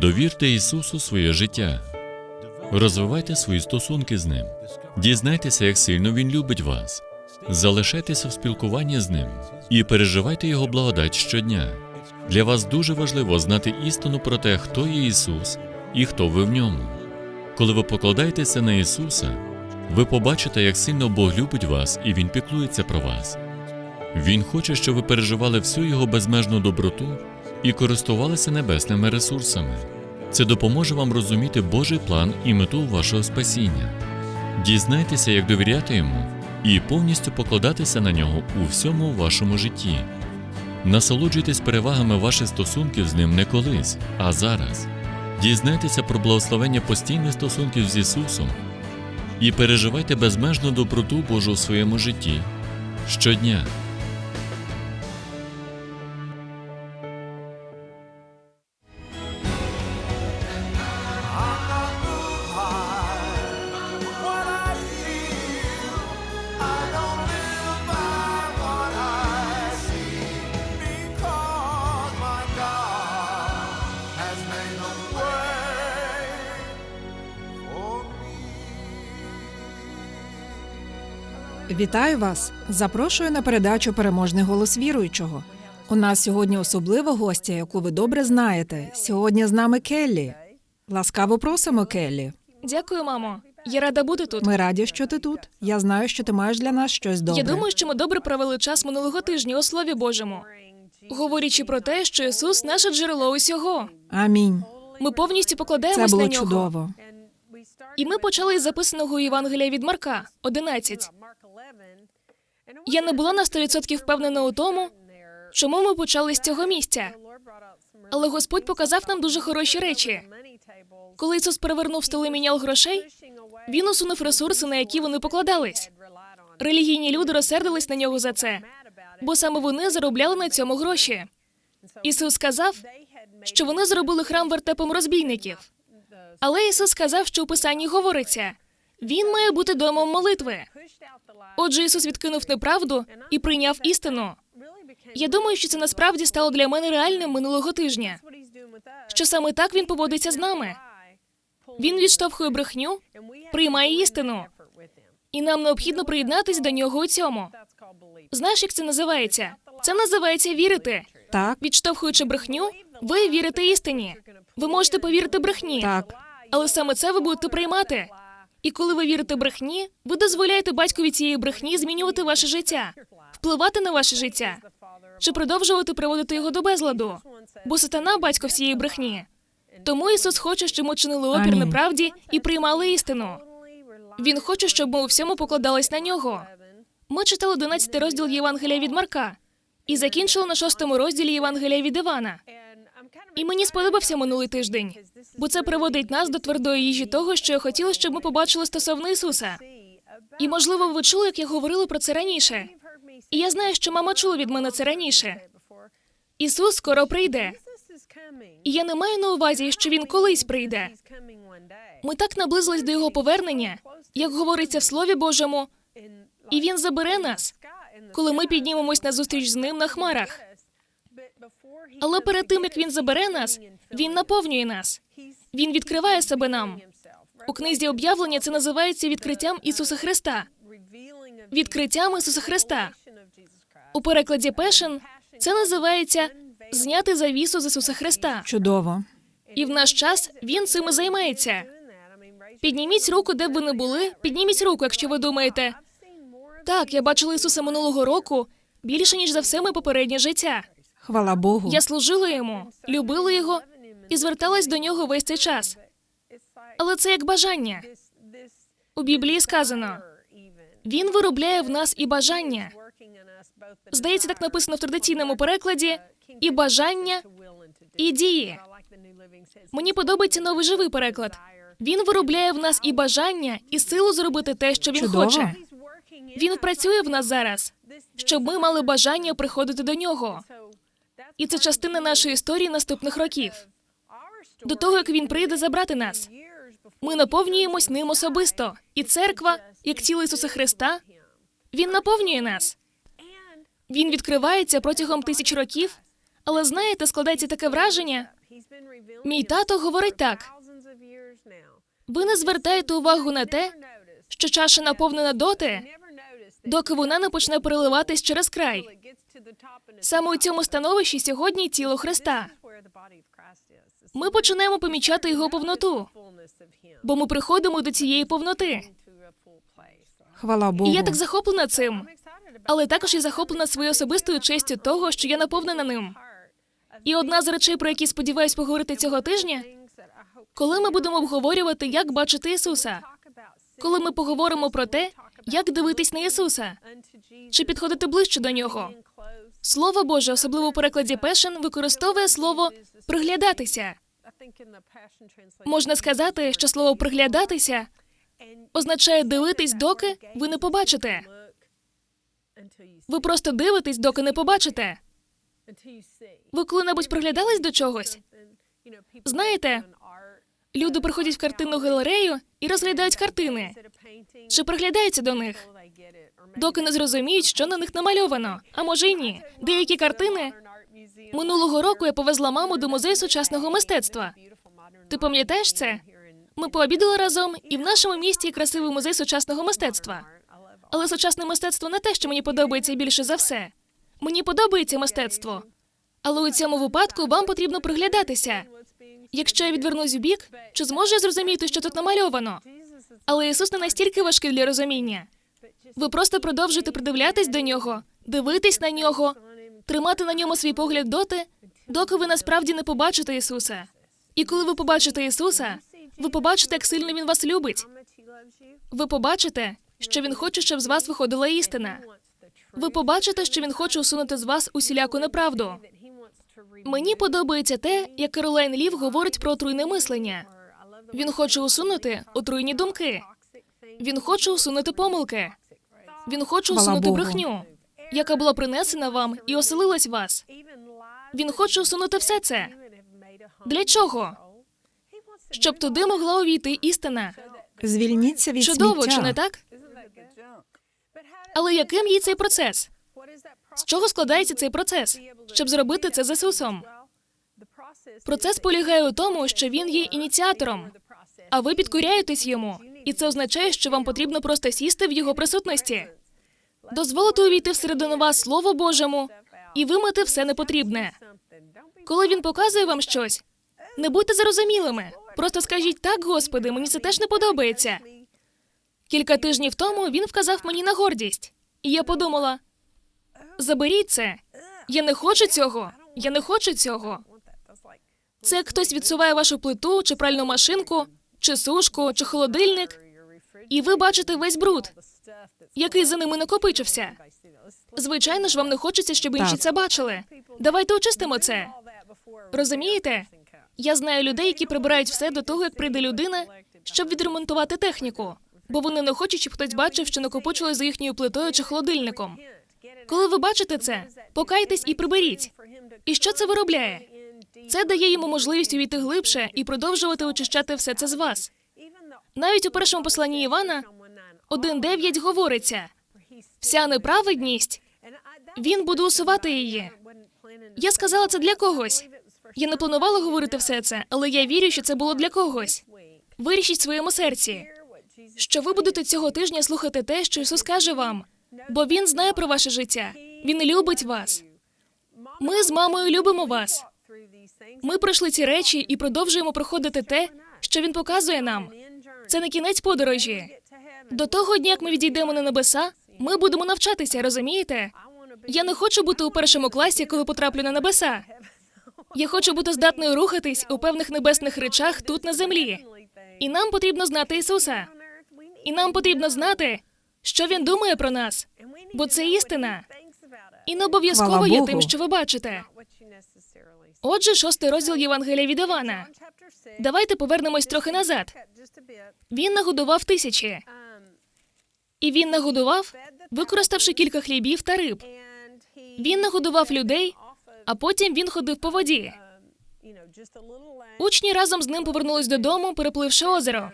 Довірте Ісусу своє життя. Розвивайте свої стосунки з Ним. Дізнайтеся, як сильно Він любить вас. Залишайтеся в спілкуванні з Ним і переживайте Його благодать щодня. Для вас дуже важливо знати істину про те, хто є Ісус і хто ви в ньому. Коли ви покладаєтеся на Ісуса, ви побачите, як сильно Бог любить вас і Він піклується про вас. Він хоче, щоб ви переживали всю Його безмежну доброту і користувалися небесними ресурсами. Це допоможе вам розуміти Божий план і мету вашого спасіння. Дізнайтеся, як довіряти йому і повністю покладатися на нього у всьому вашому житті. Насолоджуйтесь перевагами ваших стосунків з ним не колись, а зараз. Дізнайтеся про благословення постійних стосунків з Ісусом і переживайте безмежну доброту Божу у своєму житті щодня. Вітаю вас! Запрошую на передачу Переможний голос віруючого. У нас сьогодні особлива гостя, яку ви добре знаєте. Сьогодні з нами Келлі. Ласкаво просимо, Келлі. Дякую, мамо. Я рада бути тут. Ми раді, що ти тут. Я знаю, що ти маєш для нас щось добре. Я думаю, що ми добре провели час минулого тижня у Слові Божому, говорячи про те, що Ісус наше джерело усього. Амінь. Ми повністю Це покладаємось було на нього. чудово. І ми почали із записаного Євангелія від Марка 11. Я не була на 100% впевнена у тому, чому ми почали з цього місця. Але Господь показав нам дуже хороші речі. Коли Ісус перевернув столи міняв грошей, він усунув ресурси, на які вони покладались. Релігійні люди розсердились на нього за це, бо саме вони заробляли на цьому гроші. Ісус сказав, що вони зробили храм вертепом розбійників. Але Ісус сказав, що у Писанні говориться: Він має бути домом молитви. Отже, Ісус відкинув неправду і прийняв істину. Я думаю, що це насправді стало для мене реальним минулого тижня. Що саме так він поводиться з нами. Він відштовхує брехню, приймає істину, і нам необхідно приєднатися до нього у цьому. Знаєш, як це називається? Це називається вірити. Так, Відштовхуючи брехню, ви вірите істині. Ви можете повірити брехні, так. Але саме це ви будете приймати. І коли ви вірите брехні, ви дозволяєте батькові цієї брехні змінювати ваше життя, впливати на ваше життя, чи продовжувати приводити його до безладу. Бо сатана батько всієї брехні. Тому Ісус хоче, щоб ми чинили опір неправді і приймали істину. Він хоче, щоб ми у всьому покладались на нього. Ми читали 11 розділ Євангелія від Марка і закінчили на шостому розділі Євангелія від Івана. І мені сподобався минулий тиждень, бо це приводить нас до твердої їжі того, що я хотіла, щоб ми побачили стосовно Ісуса. І можливо, ви чули, як я говорила про це раніше. І я знаю, що мама чула від мене це раніше. Ісус скоро прийде. І я не маю на увазі, що він колись прийде. Ми так наблизились до його повернення, як говориться в Слові Божому, і він забере нас, коли ми піднімемось на зустріч з ним на хмарах. Але перед тим як він забере нас, він наповнює нас. Він відкриває себе нам. У книзі об'явлення це називається відкриттям Ісуса Христа. Відкриттям Ісуса Христа. У перекладі Пешен це називається зняти завісу з Ісуса Христа. Чудово. І в наш час він цим і займається. Підніміть руку, де б ви не були. Підніміть руку, якщо ви думаєте. Так, я бачила Ісуса минулого року більше ніж за все моє попереднє життя. Хвала Богу. Я служила йому, любила його і зверталась до нього весь цей час. Але це як бажання. У Біблії сказано: він виробляє в нас і бажання. Здається, так написано в традиційному перекладі: і бажання, і дії. Мені подобається новий живий переклад. Він виробляє в нас і бажання, і силу зробити те, що він Чудово. хоче. Він працює в нас зараз, щоб ми мали бажання приходити до нього. І це частина нашої історії наступних років. До того як він прийде забрати нас, ми наповнюємось ним особисто. І церква, як тіло Ісуса Христа, він наповнює нас. Він відкривається протягом тисяч років, але знаєте, складається таке враження, Мій тато говорить так: ви не звертаєте увагу на те, що чаша наповнена доти, доки вона не почне переливатись через край. Саме у цьому становищі сьогодні тіло Христа. Ми починаємо помічати його повноту, бо ми приходимо до цієї повноти. Хвала Богу. І я так захоплена цим, але також і захоплена своєю особистою честю того, що я наповнена ним. І одна з речей, про які сподіваюсь поговорити цього тижня, коли ми будемо обговорювати, як бачити Ісуса, коли ми поговоримо про те, як дивитись на Ісуса, чи підходити ближче до нього. Слово Боже, особливо у перекладі Пешен, використовує слово приглядатися. Можна сказати, що слово приглядатися означає дивитись, доки ви не побачите. Ви просто дивитесь, доки не побачите. Ви коли-небудь приглядались до чогось? Знаєте, Люди приходять в картинну галерею і розглядають картини. Чи приглядаються до них, доки не зрозуміють, що на них намальовано. А може й ні. Деякі картини минулого року я повезла маму до музею сучасного мистецтва. Ти пам'ятаєш це? Ми пообідали разом, і в нашому місті є красивий музей сучасного мистецтва. Але сучасне мистецтво не те, що мені подобається більше за все. Мені подобається мистецтво. Але у цьому випадку вам потрібно приглядатися. Якщо я відвернусь в бік, чи зможу я зрозуміти, що тут намальовано? Але Ісус не настільки важкий для розуміння. Ви просто продовжуєте придивлятись до нього, дивитись на нього, тримати на ньому свій погляд доти, доки ви насправді не побачите Ісуса. І коли ви побачите Ісуса, ви побачите, як сильно Він вас любить. Ви побачите, що Він хоче, щоб з вас виходила істина. Ви побачите, що він хоче усунути з вас усіляку неправду. Мені подобається те, як Каролайн Лів говорить про отруйне мислення. Він хоче усунути отруйні думки. Він хоче усунути помилки. Він хоче Хвала усунути Богу. брехню, яка була принесена вам і оселилась в вас. Він хоче усунути все це. Для чого? Щоб туди могла увійти істина. Звільніться від Чудово, сміття. чи не так? Але яким є цей процес? З чого складається цей процес, щоб зробити це з Ісусом? Процес полягає у тому, що він є ініціатором, а ви підкоряєтесь йому, і це означає, що вам потрібно просто сісти в його присутності, дозволити увійти всередину вас Слово Божому і вимити все непотрібне. Коли він показує вам щось, не будьте зарозумілими. Просто скажіть так, Господи, мені це теж не подобається. Кілька тижнів тому він вказав мені на гордість, і я подумала: заберіть це. Я не хочу цього. Я не хочу цього. Це як хтось відсуває вашу плиту, чи пральну машинку, чи сушку, чи холодильник, і ви бачите весь бруд, який за ними накопичився. Звичайно ж, вам не хочеться, щоб інші це бачили. Давайте очистимо це. Розумієте? Я знаю людей, які прибирають все до того, як прийде людина, щоб відремонтувати техніку, бо вони не хочуть, щоб хтось бачив, що накопичили за їхньою плитою чи холодильником. Коли ви бачите це, покайтесь і приберіть. І що це виробляє? Це дає йому можливість увійти глибше і продовжувати очищати все це з вас. Навіть у першому посланні Івана 1.9 говориться: вся неправедність він буде усувати її. Я сказала це для когось. Я не планувала говорити все це, але я вірю, що це було для когось. Вирішіть в своєму серці, що ви будете цього тижня слухати те, що Ісус каже вам, бо Він знає про ваше життя. Він любить вас. Ми з мамою любимо вас. Ми пройшли ці речі і продовжуємо проходити те, що він показує нам. Це не кінець подорожі. До того дня, як ми відійдемо на небеса, ми будемо навчатися, розумієте? Я не хочу бути у першому класі, коли потраплю на небеса. Я хочу бути здатною рухатись у певних небесних речах тут на землі. І нам потрібно знати Ісуса. І нам потрібно знати, що Він думає про нас, бо це істина. І не обов'язково є тим, що ви бачите. Отже, шостий розділ Євангелія від Івана. Давайте повернемось трохи назад. Він нагодував тисячі, і він нагодував, використавши кілька хлібів та риб. Він нагодував людей, а потім він ходив по воді. Учні разом з ним повернулись додому, перепливши озеро.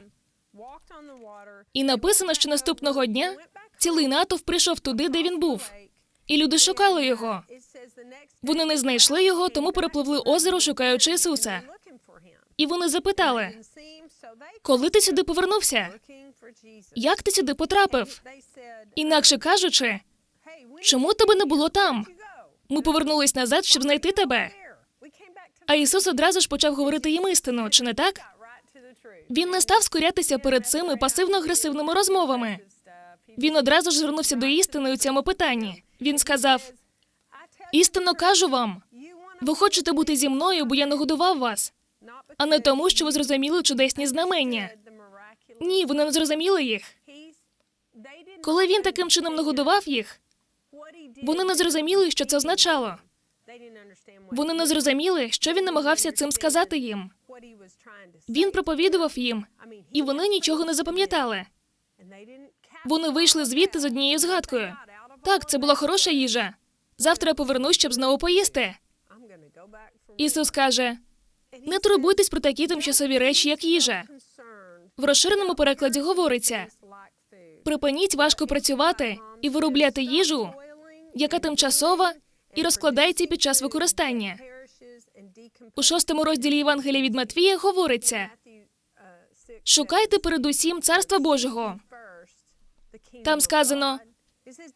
І написано, що наступного дня цілий натовп прийшов туди, де він був. І люди шукали його. Вони не знайшли його, тому перепливли озеро, шукаючи Ісуса. І вони запитали, коли ти сюди повернувся? Як ти сюди потрапив? Інакше кажучи, чому тебе не було там? Ми повернулись назад, щоб знайти тебе. А Ісус одразу ж почав говорити їм істину, чи не так? Він не став скорятися перед цими пасивно-агресивними розмовами. Він одразу ж звернувся до істини у цьому питанні. Він сказав: істинно кажу вам, ви хочете бути зі мною, бо я нагодував вас, а не тому, що ви зрозуміли чудесні знамення. Ні, вони не зрозуміли їх. Коли він таким чином нагодував їх, вони не зрозуміли, що це означало. Вони не зрозуміли, що він намагався цим сказати їм. Він проповідував їм, і вони нічого не запам'ятали. Вони вийшли звідти з однією згадкою. Так, це була хороша їжа. Завтра повернусь, щоб знову поїсти. Ісус каже: не турбуйтесь про такі тимчасові речі, як їжа. В розширеному перекладі говориться: припиніть важко працювати і виробляти їжу, яка тимчасова і розкладається під час використання. У шостому розділі Євангелія від Матвія говориться: шукайте передусім царства Божого. Там сказано: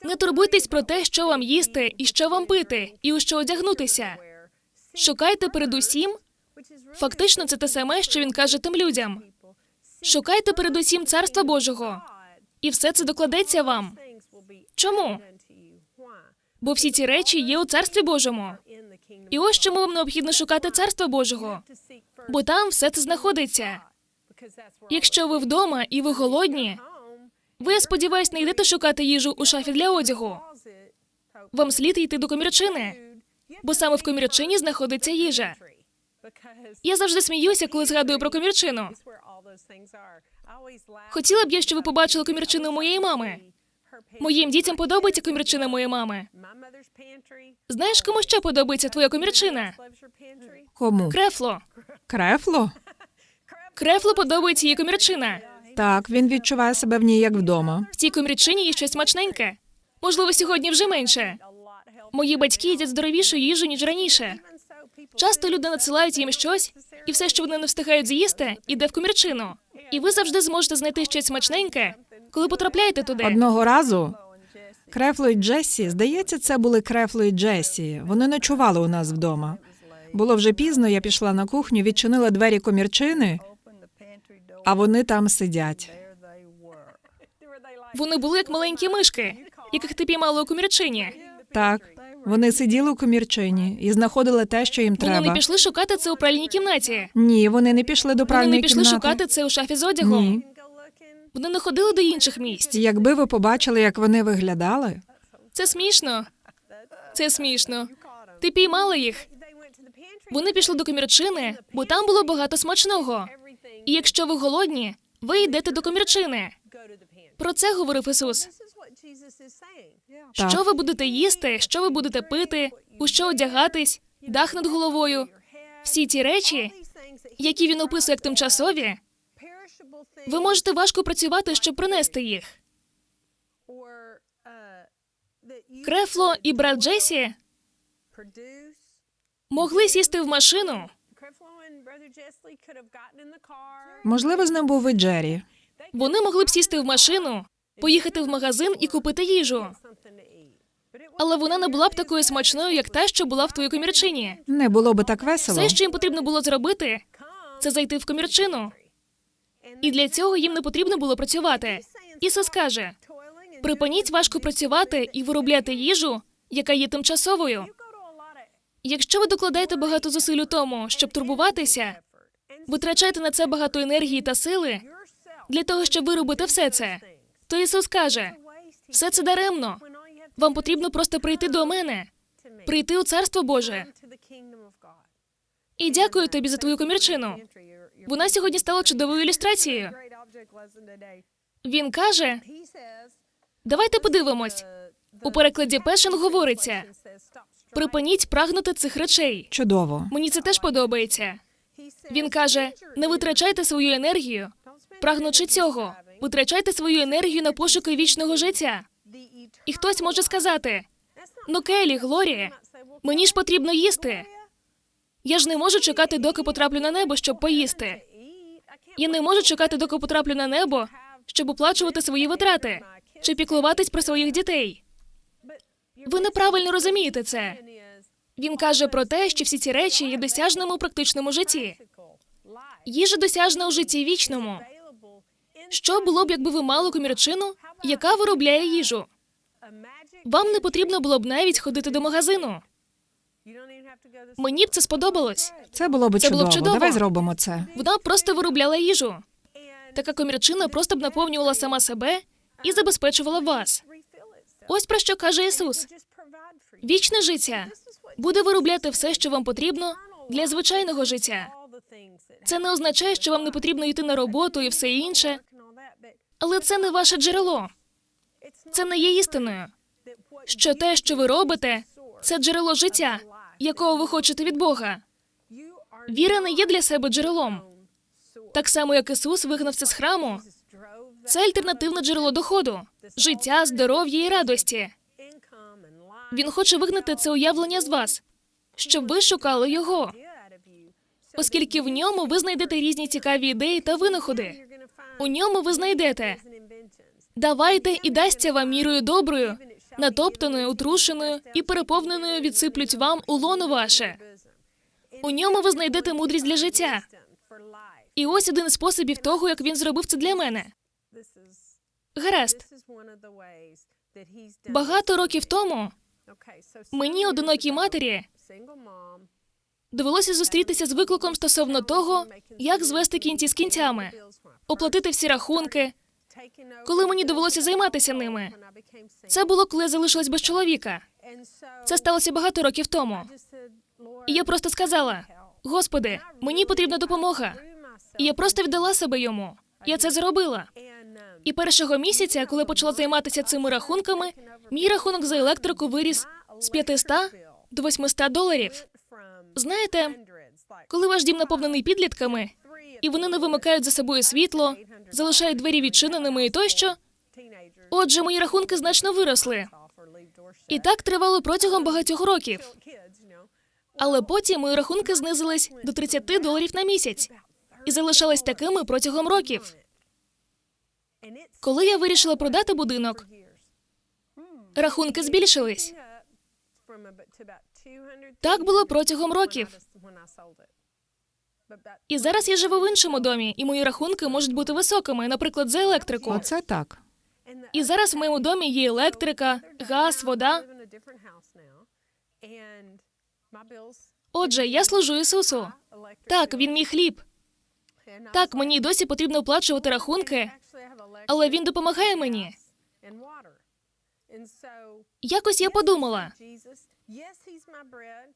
не турбуйтесь про те, що вам їсти і що вам пити, і у що одягнутися. Шукайте передусім. Фактично, це те саме, що він каже тим людям. Шукайте передусім царства Божого, і все це докладеться вам. Чому? Бо всі ці речі є у царстві Божому. І ось чому вам необхідно шукати царства Божого, бо там все це знаходиться. Якщо ви вдома і ви голодні, ви, я сподіваюсь, не йдете шукати їжу у шафі для одягу. Вам слід йти до комірчини, бо саме в комірчині знаходиться їжа. Я завжди сміюся, коли згадую про комірчину. Хотіла б я, щоб ви побачили комірчину моєї мами. Моїм дітям подобається комірчина моєї мами. Знаєш, кому ще подобається твоя комірчина? Кому? Крефло. Крефло? Крефло подобається її комірчина. Так, він відчуває себе в ній як вдома. В цій комірчині є щось смачненьке. Можливо, сьогодні вже менше. Мої батьки їдять здоровішу їжу, ніж раніше. Часто люди надсилають їм щось, і все, що вони не встигають з'їсти, іде в комірчину. І ви завжди зможете знайти щось смачненьке, коли потрапляєте туди. Одного разу Крефло і Джесі, здається, це були Крефло і Джесі. Вони ночували у нас вдома. Було вже пізно, я пішла на кухню, відчинила двері комірчини, а вони там сидять. Вони були як маленькі мишки, яких ти піймала у комірчині. Так, вони сиділи у комірчині і знаходили те, що їм треба. Вони не пішли шукати це у пральній кімнаті. Ні, вони не пішли до Вони пральної не пішли кімнати. шукати це у шафі з одягом. Ні. Вони не ходили до інших місць. Якби ви побачили, як вони виглядали, Це смішно. Це смішно. Ти піймала їх. Вони пішли до комірчини, бо там було багато смачного. І якщо ви голодні, ви йдете до комірчини. Про це говорив Ісус. Так. Що ви будете їсти, що ви будете пити, у що одягатись, дах над головою. Всі ці речі, які він описує як тимчасові, ви можете важко працювати, щоб принести їх. Крефло і брат Джесі могли сісти в машину, можливо, з ним був і Джері. вони могли б сісти в машину, поїхати в магазин і купити їжу. Але вона не була б такою смачною, як та, що була в твоїй комірчині. Не було би так весело. Все, що їм потрібно було зробити, це зайти в комірчину. І для цього їм не потрібно було працювати. Ісус каже: припиніть важко працювати і виробляти їжу, яка є тимчасовою. Якщо ви докладаєте багато зусиль у тому, щоб турбуватися, витрачаєте на це багато енергії та сили для того, щоб виробити все це, то Ісус каже: все це даремно. Вам потрібно просто прийти до мене, прийти у Царство Боже. І дякую тобі за твою комірчину. Вона сьогодні стала чудовою ілюстрацією. Він каже: давайте подивимось. У перекладі Пешен говориться: припиніть прагнути цих речей. Чудово. Мені це теж подобається. Він каже: не витрачайте свою енергію, прагнучи цього. Витрачайте свою енергію на пошуки вічного життя. І хтось може сказати: ну Келі, Глорія, мені ж потрібно їсти. Я ж не можу чекати, доки потраплю на небо, щоб поїсти. Я не можу чекати, доки потраплю на небо, щоб оплачувати свої витрати чи піклуватись про своїх дітей. Ви неправильно розумієте це. Він каже про те, що всі ці речі є досяжними у практичному житті. Їжа досяжна у житті вічному. Що було б, якби ви мали комірчину, яка виробляє їжу? Вам не потрібно було б навіть ходити до магазину. Мені б це сподобалось. Це було б Це було б чудово. Давай зробимо це. Вона просто виробляла їжу. Така комірчина просто б наповнювала сама себе і забезпечувала вас. Ось про що каже Ісус: вічне життя буде виробляти все, що вам потрібно для звичайного життя. Це не означає, що вам не потрібно йти на роботу і все інше, але це не ваше джерело. Це не є істиною. Що те, що ви робите, це джерело життя, якого ви хочете від Бога. Віра не є для себе джерелом. Так само, як Ісус вигнався з храму, це альтернативне джерело доходу, життя, здоров'я і радості. Він хоче вигнати це уявлення з вас, щоб ви шукали його, оскільки в ньому ви знайдете різні цікаві ідеї та винаходи. У ньому ви знайдете давайте і дасться вам мірою доброю, натоптаною, утрушеною і переповненою відсиплють вам у лоно ваше. У ньому ви знайдете мудрість для життя. І ось один із способів того, як він зробив це для мене. Гаразд, багато років тому мені, одинокій матері, довелося зустрітися з викликом стосовно того, як звести кінці з кінцями, оплатити всі рахунки, коли мені довелося займатися ними. Це було, коли я залишилась без чоловіка. Це сталося багато років тому. І я просто сказала: Господи, мені потрібна допомога. І я просто віддала себе йому. Я це зробила. І першого місяця, коли почала займатися цими рахунками, мій рахунок за електрику виріс з 500 до 800 доларів. Знаєте, коли ваш дім наповнений підлітками, і вони не вимикають за собою світло, залишають двері відчиненими і тощо. Отже, мої рахунки значно виросли. І так тривало протягом багатьох років. Але потім мої рахунки знизились до 30 доларів на місяць і залишались такими протягом років. Коли я вирішила продати будинок, рахунки збільшились. Так було протягом років. І зараз я живу в іншому домі, і мої рахунки можуть бути високими, наприклад, за електрику. Оце так. І зараз в моєму домі є електрика, газ, вода. Отже, я служу Ісусу. Так, він мій хліб. Так, мені досі потрібно оплачувати рахунки, але він допомагає мені. Якось я подумала: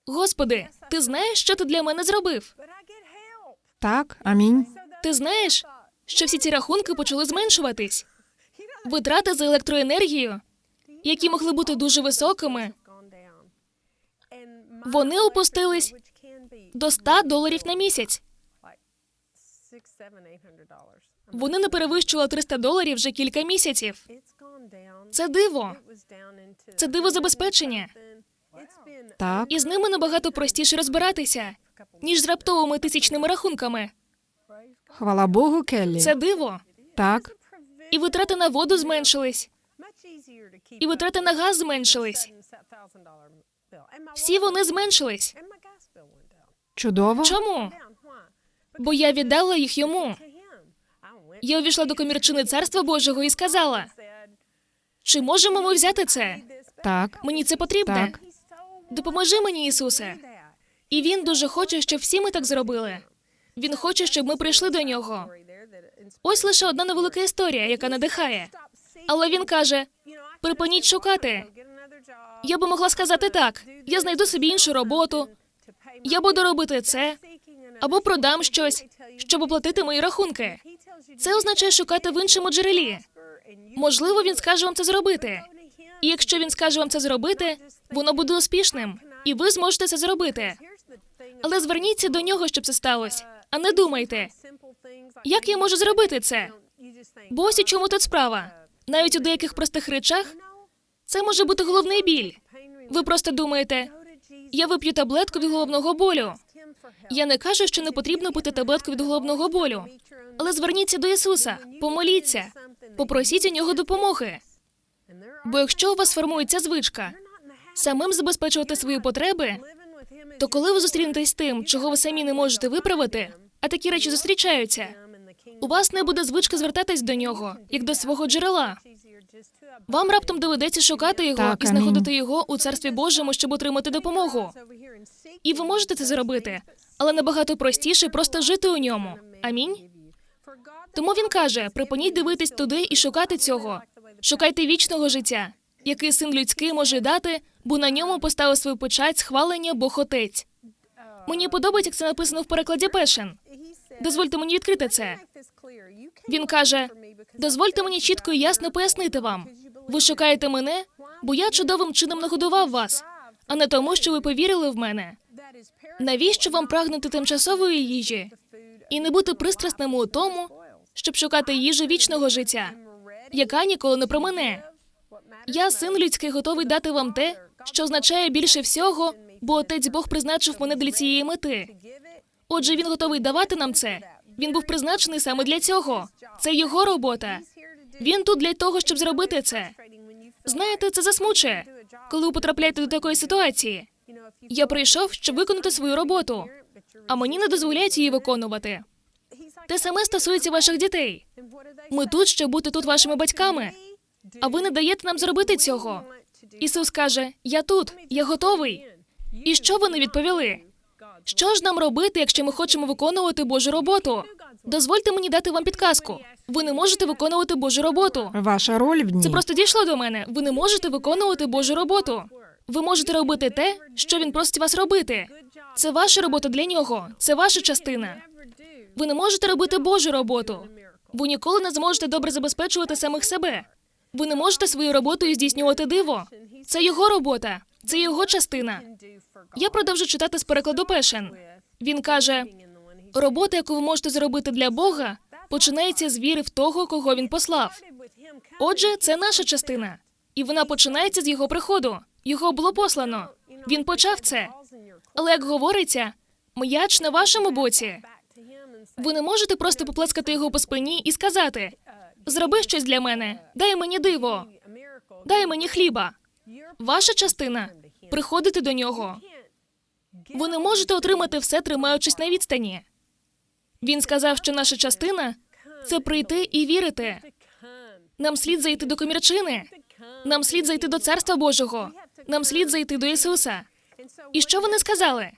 Господи, ти знаєш, що ти для мене зробив? Так, амінь. Ти знаєш, що всі ці рахунки почали зменшуватись. Витрати за електроенергію, які могли бути дуже високими, вони опустились до 100 доларів на місяць. Вони не перевищували 300 доларів вже кілька місяців. Це диво. Це диво забезпечення. Так. І з ними набагато простіше розбиратися, ніж з раптовими тисячними рахунками. Хвала Богу, Келлі. Це диво. Так. І витрати на воду зменшились, і витрати на газ зменшились. Всі вони зменшились. Чудово. Чому? Бо я віддала їх йому. Я увійшла до комірчини царства Божого і сказала: чи можемо ми взяти це? Так. Мені це потрібно. Так. Допоможи мені, Ісусе. І він дуже хоче, щоб всі ми так зробили. Він хоче, щоб ми прийшли до нього. Ось лише одна невелика історія, яка надихає. Але він каже: припиніть шукати. Я би могла сказати так: я знайду собі іншу роботу, я буду робити це або продам щось, щоб оплатити мої рахунки. Це означає шукати в іншому джерелі. Можливо, він скаже вам це зробити. І якщо він скаже вам це зробити, воно буде успішним, і ви зможете це зробити. Але зверніться до нього, щоб це сталося, а не думайте, як я можу зробити це? Бо ось у чому тут справа. Навіть у деяких простих речах це може бути головний біль. Ви просто думаєте, я вип'ю таблетку від головного болю. Я не кажу, що не потрібно пити таблетку від головного болю. Але зверніться до Ісуса, помоліться, попросіть у нього допомоги. Бо якщо у вас формується звичка самим забезпечувати свої потреби, то коли ви зустрінетесь з тим, чого ви самі не можете виправити, а такі речі зустрічаються, у вас не буде звички звертатись до нього, як до свого джерела. Вам раптом доведеться шукати його Так, і знаходити його у царстві Божому, щоб отримати допомогу. І ви можете це зробити, але набагато простіше просто жити у ньому. Амінь. Тому він каже: припиніть дивитись туди і шукати цього. Шукайте вічного життя, який син людський може дати, бо на ньому поставив свою печать схвалення Бог Отець. Мені подобається, як це написано в перекладі Пешен. Дозвольте мені відкрити це. Він каже: дозвольте мені чітко і ясно пояснити вам. Ви шукаєте мене, бо я чудовим чином нагодував вас, а не тому, що ви повірили в мене. Навіщо вам прагнути тимчасової їжі і не бути пристрасними у тому, щоб шукати їжу вічного життя, яка ніколи не промине? Я, син людський, готовий дати вам те, що означає більше всього, бо отець Бог призначив мене для цієї мети. Отже, він готовий давати нам це. Він був призначений саме для цього. Це його робота. Він тут для того, щоб зробити це. Знаєте, це засмучує, коли ви потрапляєте до такої ситуації. Я прийшов, щоб виконати свою роботу, а мені не дозволяють її виконувати. Те саме стосується ваших дітей. Ми тут, щоб бути тут вашими батьками, а ви не даєте нам зробити цього. Ісус каже: Я тут, я готовий. І що вони відповіли? Що ж нам робити, якщо ми хочемо виконувати Божу роботу? Дозвольте мені дати вам підказку. Ви не можете виконувати Божу роботу. Ваша роль в ній. Це просто дійшло до мене. Ви не можете виконувати Божу роботу. Ви можете робити те, що він просить вас робити. Це ваша робота для нього, це ваша частина. Ви не можете робити Божу роботу. Ви ніколи не зможете добре забезпечувати самих себе. Ви не можете своєю роботою здійснювати диво. Це його робота, це його частина. Я продовжу читати з перекладу Пешен. Він каже: робота, яку ви можете зробити для Бога, починається з віри в того, кого він послав. Отже, це наша частина, і вона починається з його приходу. Його було послано. Він почав це. Але як говориться, м'яч на вашому боці. Ви не можете просто поплескати його по спині і сказати: зроби щось для мене, дай мені диво, дай мені хліба. Ваша частина приходити до нього. Ви не можете отримати все, тримаючись на відстані. Він сказав, що наша частина це прийти і вірити. Нам слід зайти до комірчини. Нам слід зайти до Царства Божого. Нам слід зайти до Ісуса. І що вони сказали?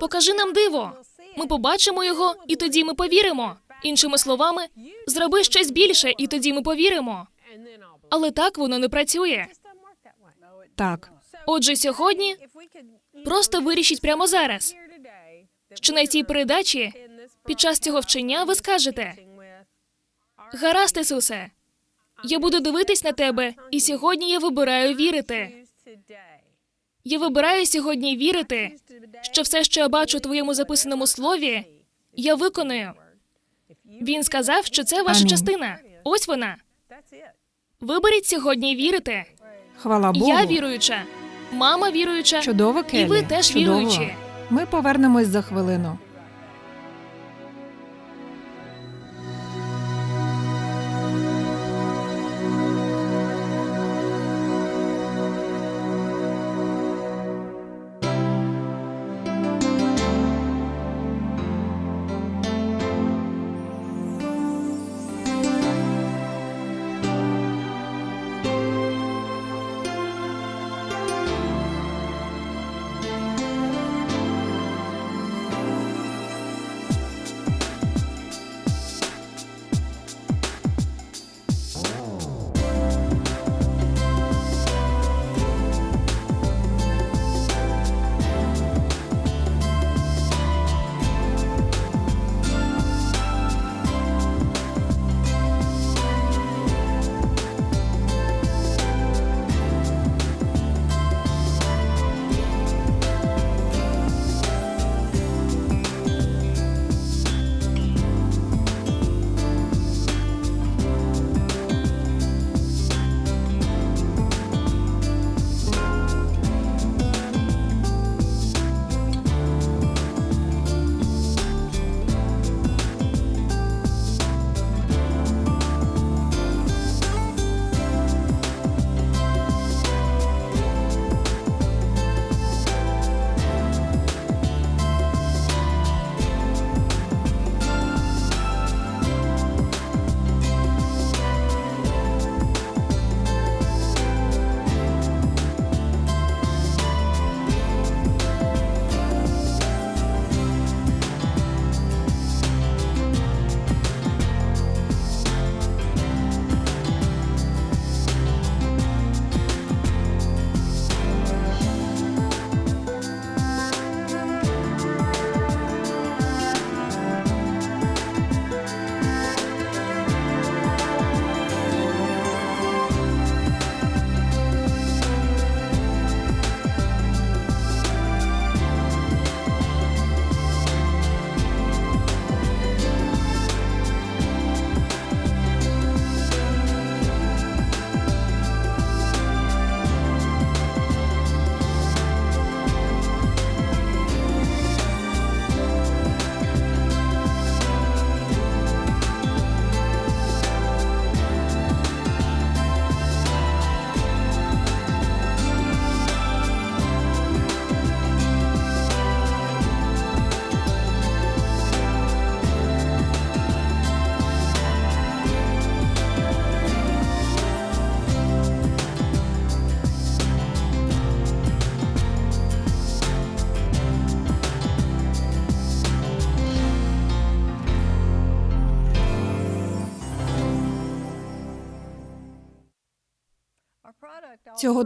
Покажи нам диво. Ми побачимо його, і тоді ми повіримо. Іншими словами, зроби щось більше, і тоді ми повіримо. Але так воно не працює. Так. Отже, сьогодні просто вирішіть прямо зараз, що на цій передачі під час цього вчення ви скажете: Гаразд, Ісусе, я буду дивитись на тебе, і сьогодні я вибираю вірити. Я вибираю сьогодні вірити, що все, що я бачу у твоєму записаному слові, я виконую. Він сказав, що це ваша Амінь. частина. Ось вона. Виберіть сьогодні вірити. Хвала Богу. Я віруюча, мама віруюча, Чудово, Келлі. і ви теж Чудово. віруючі. Ми повернемось за хвилину.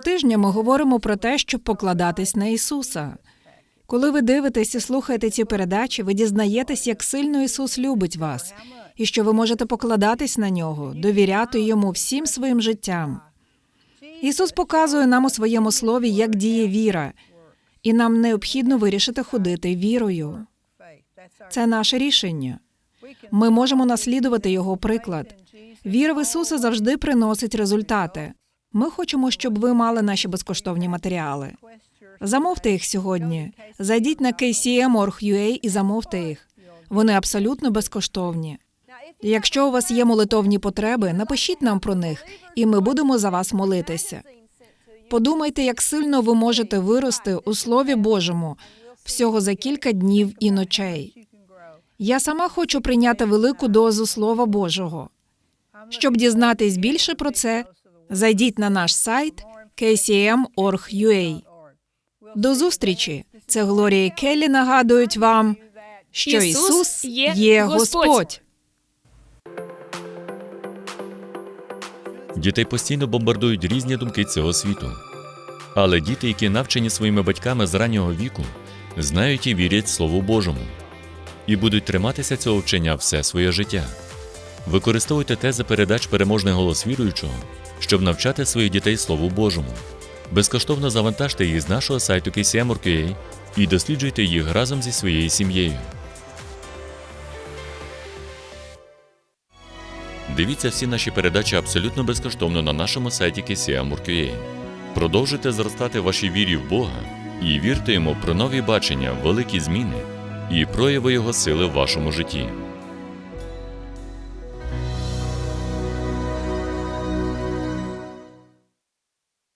Тижня ми говоримо про те, щоб покладатись на Ісуса. Коли ви дивитесь і слухаєте ці передачі, ви дізнаєтесь, як сильно Ісус любить вас, і що ви можете покладатись на нього, довіряти йому всім своїм життям. Ісус показує нам у своєму слові, як діє віра, і нам необхідно вирішити ходити вірою. Це наше рішення. Ми можемо наслідувати його приклад. Віра в Ісуса завжди приносить результати. Ми хочемо, щоб ви мали наші безкоштовні матеріали. Замовте їх сьогодні. Зайдіть на kcm.org.ua і замовте їх. Вони абсолютно безкоштовні. Якщо у вас є молитовні потреби, напишіть нам про них, і ми будемо за вас молитися. Подумайте, як сильно ви можете вирости у Слові Божому всього за кілька днів і ночей. Я сама хочу прийняти велику дозу Слова Божого. Щоб дізнатись більше про це, зайдіть на наш сайт kcm.org.ua. До зустрічі! Це Глорія і Келлі нагадують вам, що Ісус Ісус є є Господь. Господь. Дітей постійно бомбардують різні думки цього світу. Але діти, які навчені своїми батьками з раннього віку, знають і вірять Слову Божому і будуть триматися цього вчення все своє життя. Використовуйте тези передач переможний голос віруючого, щоб навчати своїх дітей Слову Божому. Безкоштовно завантажте їх з нашого сайту KCM.org.ua і досліджуйте їх разом зі своєю сім'єю. Дивіться всі наші передачі абсолютно безкоштовно на нашому сайті KCM.org.ua. Продовжуйте зростати вашій вірі в Бога і вірте йому про нові бачення, великі зміни і прояви Його сили в вашому житті.